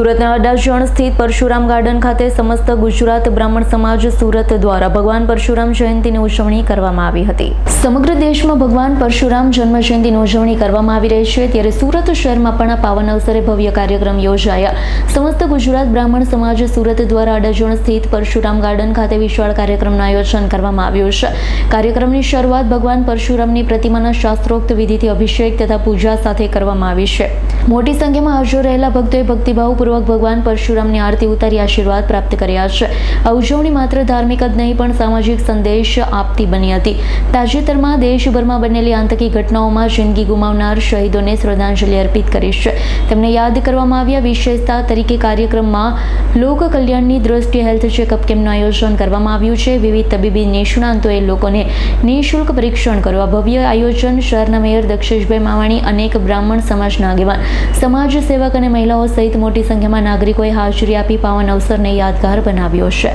સુરતના અડાજણ સ્થિત પરશુરામ ગાર્ડન ખાતે સમસ્ત ગુજરાત બ્રાહ્મણ સમાજ સુરત દ્વારા ભગવાન પરશુરામ જયંતિની ઉજવણી કરવામાં આવી હતી. સમગ્ર દેશમાં ભગવાન પરશુરામ જન્મ જયંતિની ઉજવણી કરવામાં આવી રહી છે. ત્યારે સુરત શહેરમાં પણ આ પાવન અવસરે ભવ્ય કાર્યક્રમ યોજાયા. સમસ્ત ગુજરાત બ્રાહ્મણ સમાજ સુરત દ્વારા અડાજણ સ્થિત પરશુરામ ગાર્ડન ખાતે વિશાળ કાર્યક્રમનું આયોજન કરવામાં આવ્યું છે. કાર્યક્રમની શરૂઆત ભગવાન પરશુરામની પ્રતિમાના શાસ્ત્રોક્ત વિધિથી અભિષેક તથા પૂજા સાથે કરવામાં આવી છે. મોટી સંખ્યામાં હાજર રહેલા ભક્તોએ ભક્તિભાવપૂર્વક ભગવાન પરશુરામની આરતી ઉતારી આશીર્વાદ પ્રાપ્ત કર્યા છે. આ ઉજવણી માત્ર ધાર્મિક જ નહીં, પણ સામાજિક સંદેશ આપતી બની હતી. તાજેતરમાં દેશભરમાં બનેલી આતંકી ઘટનાઓમાં જિંદગી ગુમાવનાર શહીદોને શ્રદ્ધાંજલિ અર્પિત કરી છે. તેમને યાદ કરવામાં આવ્યા વિશેષતા તરીકે કાર્યક્રમમાં લોક કલ્યાણની દ્રષ્ટિએ હેલ્થ ચેકઅપ કેમ્પનું આયોજન કરવામાં આવ્યું છે. વિવિધ તબીબી નિષ્ણાંતોએ લોકોને નિઃશુલ્ક પરીક્ષણ કરવા ભવ્ય આયોજન શહેરના મેયર દક્ષેશભાઈ માવાણી અનેક બ્રાહ્મણ સમાજના આગેવાન. સમાજ સેવક અને મહિલાઓ સહિત મોટી સંખ્યામાં નાગરિકોએ હાજરી આપી પાવન અવસરને યાદગાર બનાવ્યો છે.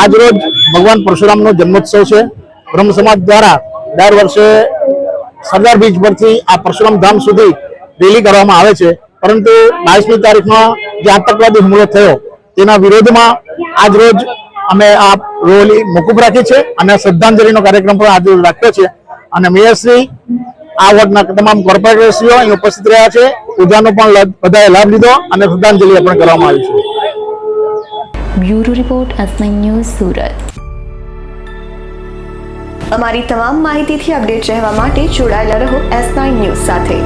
આજરોજ ભગવાન પરશુરામનો જન્મોત્સવ છે. બ્રહ્મ સમાજ દ્વારા દર વર્ષે સરદાર બીચ પરથી આ પરશુરામ ધામ સુધી રેલી કરવામાં આવે છે. પરંતુ બાવીસમી તારીખમાં જે આતંકવાદી હુમલો થયો, તેના વિરોધમાં આજ રોજ અમે આ રેલી મોકૂફ રાખી છે અને શ્રદ્ધાંજલિનો કાર્યક્રમ પણ આજે રાખ્યો છે અને મેયરશ્રી આ વોર્ડના તમામ કોર્પોરેટરશ્રીઓ અહીં ઉપસ્થિત રહ્યા છે. ઉજાનો પણ બધાએ લાભ લીધો અને શ્રદ્ધાંજલિ અર્પણ કરવામાં આવી છે. Bureau report S news, Surat. અમારી તમામ માહિતીથી અપડેટ રહેવા માટે જોડાયેલા રહો એસ નાઇન ન્યૂઝ સાથે.